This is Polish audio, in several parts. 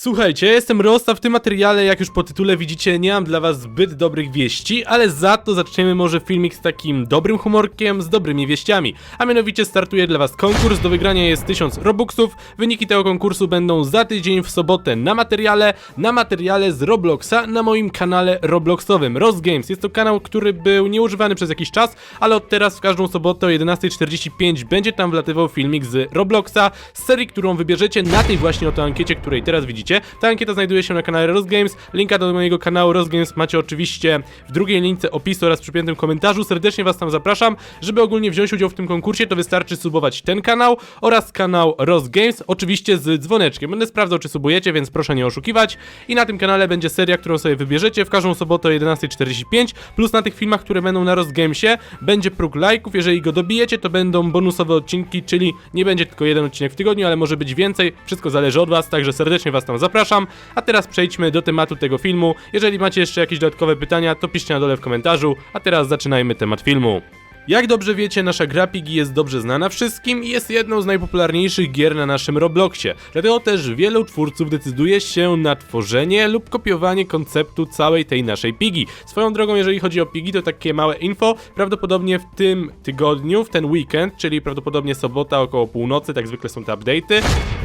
Słuchajcie, ja jestem Rosta, w tym materiale, jak już po tytule widzicie, nie mam dla was zbyt dobrych wieści, ale za to zaczniemy może filmik z takim dobrym humorkiem, z dobrymi wieściami. A mianowicie startuje dla was konkurs, do wygrania jest 1000 robuxów, wyniki tego konkursu będą za tydzień w sobotę na materiale, na materiale z Robloxa, na moim kanale Robloxowym, Ross Games. Jest to kanał, który był nieużywany przez jakiś czas, ale od teraz w każdą sobotę o 11.45 będzie tam wlatywał filmik z Robloxa, z serii, którą wybierzecie na tej właśnie oto ankiecie, której teraz widzicie. Ta ankieta znajduje się na kanale Ross Games. Linka do mojego kanału Ross Games macie oczywiście w drugiej lince opisu oraz przypiętym komentarzu. Serdecznie was tam zapraszam. Żeby ogólnie wziąć udział w tym konkursie, to wystarczy subować ten kanał oraz kanał Ross Games, oczywiście z dzwoneczkiem. Będę sprawdzał, czy subujecie, więc proszę nie oszukiwać. I na tym kanale będzie seria, którą sobie wybierzecie w każdą sobotę o 11.45, plus na tych filmach, które będą na Ross Gamesie, będzie próg lajków. Jeżeli go dobijecie, to będą bonusowe odcinki, czyli nie będzie tylko jeden odcinek w tygodniu, ale może być więcej. Wszystko zależy od was, także serdecznie was zapraszam. A teraz przejdźmy do tematu tego filmu. Jeżeli macie jeszcze jakieś dodatkowe pytania, to piszcie na dole w komentarzu. A teraz zaczynajmy temat filmu. Jak dobrze wiecie, nasza gra Piggy jest dobrze znana wszystkim i jest jedną z najpopularniejszych gier na naszym Robloxie. Dlatego też wielu twórców decyduje się na tworzenie lub kopiowanie konceptu całej tej naszej Piggy. Swoją drogą, jeżeli chodzi o Piggy, to takie małe info. Prawdopodobnie w tym tygodniu, w ten weekend, czyli prawdopodobnie sobota około północy, tak zwykle są te update'y,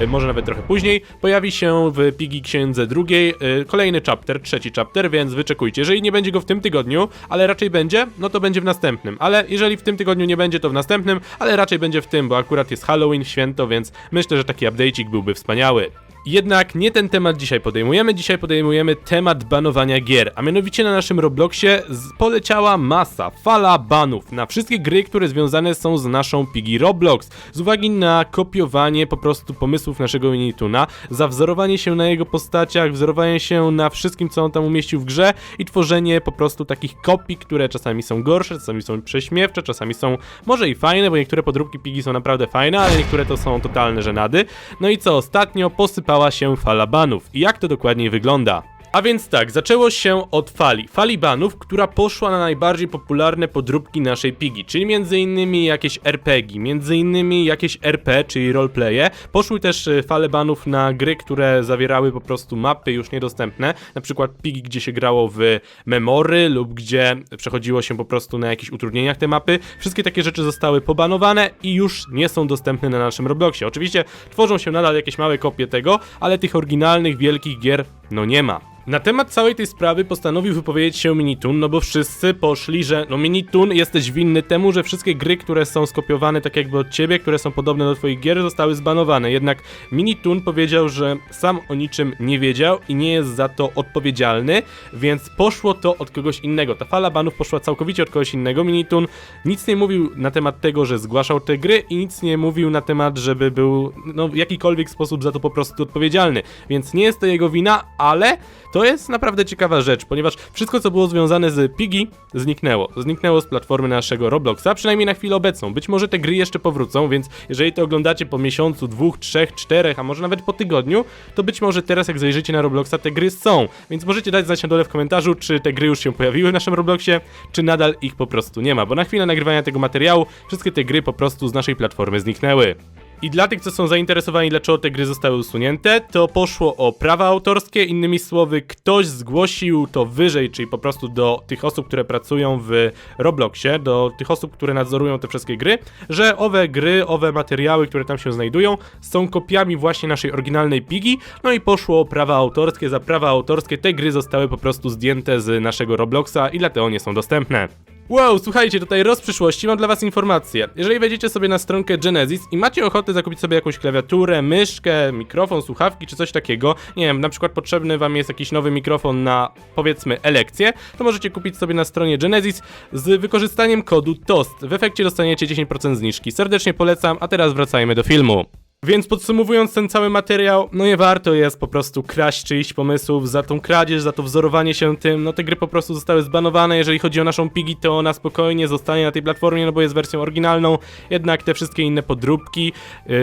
może nawet trochę później, pojawi się w Piggy Księdze drugiej e, kolejny chapter, trzeci chapter, więc wyczekujcie. Jeżeli nie będzie go w tym tygodniu, ale raczej będzie, no to będzie w następnym. Ale jeżeli w tym tygodniu nie będzie, to w następnym, ale raczej będzie w tym, bo akurat jest Halloween, święto, więc myślę, że taki update'ik byłby wspaniały. Jednak nie ten temat dzisiaj podejmujemy. Dzisiaj podejmujemy temat banowania gier, a mianowicie na naszym Robloxie poleciała masa, fala banów na wszystkie gry, które związane są z naszą Piggy Roblox. Z uwagi na kopiowanie po prostu pomysłów naszego Minituna, zawzorowanie się na jego postaciach, wzorowanie się na wszystkim, co on tam umieścił w grze i tworzenie po prostu takich kopii, które czasami są gorsze, czasami są prześmiewcze, czasami są może i fajne, bo niektóre podróbki Piggy są naprawdę fajne, ale niektóre to są totalne żenady. No i co, ostatnio posypała się fala banów. I jak to dokładnie wygląda? A więc tak, zaczęło się od fali. Fali banów, która poszła na najbardziej popularne podróbki naszej Pigi, czyli innymi jakieś RPG, innymi jakieś RP, czyli roleplaye. Poszły też e, fale banów na gry, które zawierały po prostu mapy już niedostępne, na przykład Pigi, gdzie się grało w memory lub gdzie przechodziło się po prostu na jakichś utrudnieniach te mapy. Wszystkie takie rzeczy zostały pobanowane i już nie są dostępne na naszym Robloxie. Oczywiście tworzą się nadal jakieś małe kopie tego, ale tych oryginalnych, wielkich gier no nie ma. Na temat całej tej sprawy postanowił wypowiedzieć się Minitun, no bo wszyscy poszli, że no Minitun jesteś winny temu, że wszystkie gry, które są skopiowane tak jakby od ciebie, które są podobne do twoich gier, zostały zbanowane. Jednak Minitun powiedział, że sam o niczym nie wiedział i nie jest za to odpowiedzialny, więc poszło to od kogoś innego. Ta fala banów poszła całkowicie od kogoś innego. Minitun nic nie mówił na temat tego, że zgłaszał te gry i nic nie mówił na temat, żeby był no, w jakikolwiek sposób za to po prostu odpowiedzialny. Więc nie jest to jego wina, ale to jest naprawdę ciekawa rzecz, ponieważ wszystko, co było związane z Piggy, zniknęło. Zniknęło z platformy naszego Robloxa, przynajmniej na chwilę obecną. Być może te gry jeszcze powrócą, więc jeżeli to oglądacie po miesiącu, dwóch, trzech, czterech, a może nawet po tygodniu, to być może teraz, jak zajrzycie na Robloxa, te gry są. Więc możecie dać znać na dole w komentarzu, czy te gry już się pojawiły w naszym Robloxie, czy nadal ich po prostu nie ma, bo na chwilę nagrywania tego materiału wszystkie te gry po prostu z naszej platformy zniknęły. I dla tych, co są zainteresowani, dlaczego te gry zostały usunięte, to poszło o prawa autorskie. Innymi słowy, ktoś zgłosił to wyżej, czyli po prostu do tych osób, które pracują w Robloxie, do tych osób, które nadzorują te wszystkie gry, że owe gry, owe materiały, które tam się znajdują, są kopiami właśnie naszej oryginalnej Pigi. No i poszło o prawa autorskie. Za prawa autorskie te gry zostały po prostu zdjęte z naszego Robloxa i dlatego nie są dostępne. Wow, słuchajcie, tutaj roz przyszłości, mam dla was informację. Jeżeli wejdziecie sobie na stronkę Genesis i macie ochotę zakupić sobie jakąś klawiaturę, myszkę, mikrofon, słuchawki czy coś takiego, nie wiem, na przykład potrzebny wam jest jakiś nowy mikrofon na, powiedzmy, elekcję, to możecie kupić sobie na stronie Genesis z wykorzystaniem kodu TOST. W efekcie dostaniecie 10% zniżki. Serdecznie polecam, a teraz wracajmy do filmu. Więc podsumowując ten cały materiał, no nie warto jest po prostu kraść czyichś pomysłów za tą kradzież, za to wzorowanie się tym, no te gry po prostu zostały zbanowane, jeżeli chodzi o naszą Pigi, to ona spokojnie zostanie na tej platformie, no bo jest wersją oryginalną, jednak te wszystkie inne podróbki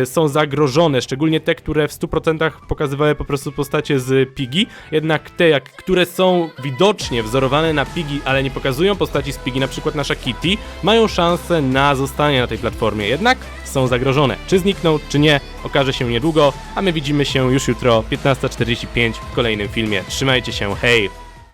y, są zagrożone, szczególnie te, które w 100% pokazywały po prostu postacie z Pigi, jednak te, jak, które są widocznie wzorowane na Pigi, ale nie pokazują postaci z Pigi, na przykład nasza Kitty, mają szansę na zostanie na tej platformie, jednak są zagrożone. Czy znikną, czy nie, okaże się niedługo, a my widzimy się już jutro 15.45 w kolejnym filmie. Trzymajcie się, hej!